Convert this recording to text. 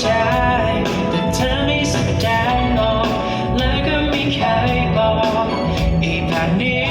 ใช่แต่เธอไม่สนใจมองแล้ก็ไม่เคยบอกอีกผ่านี้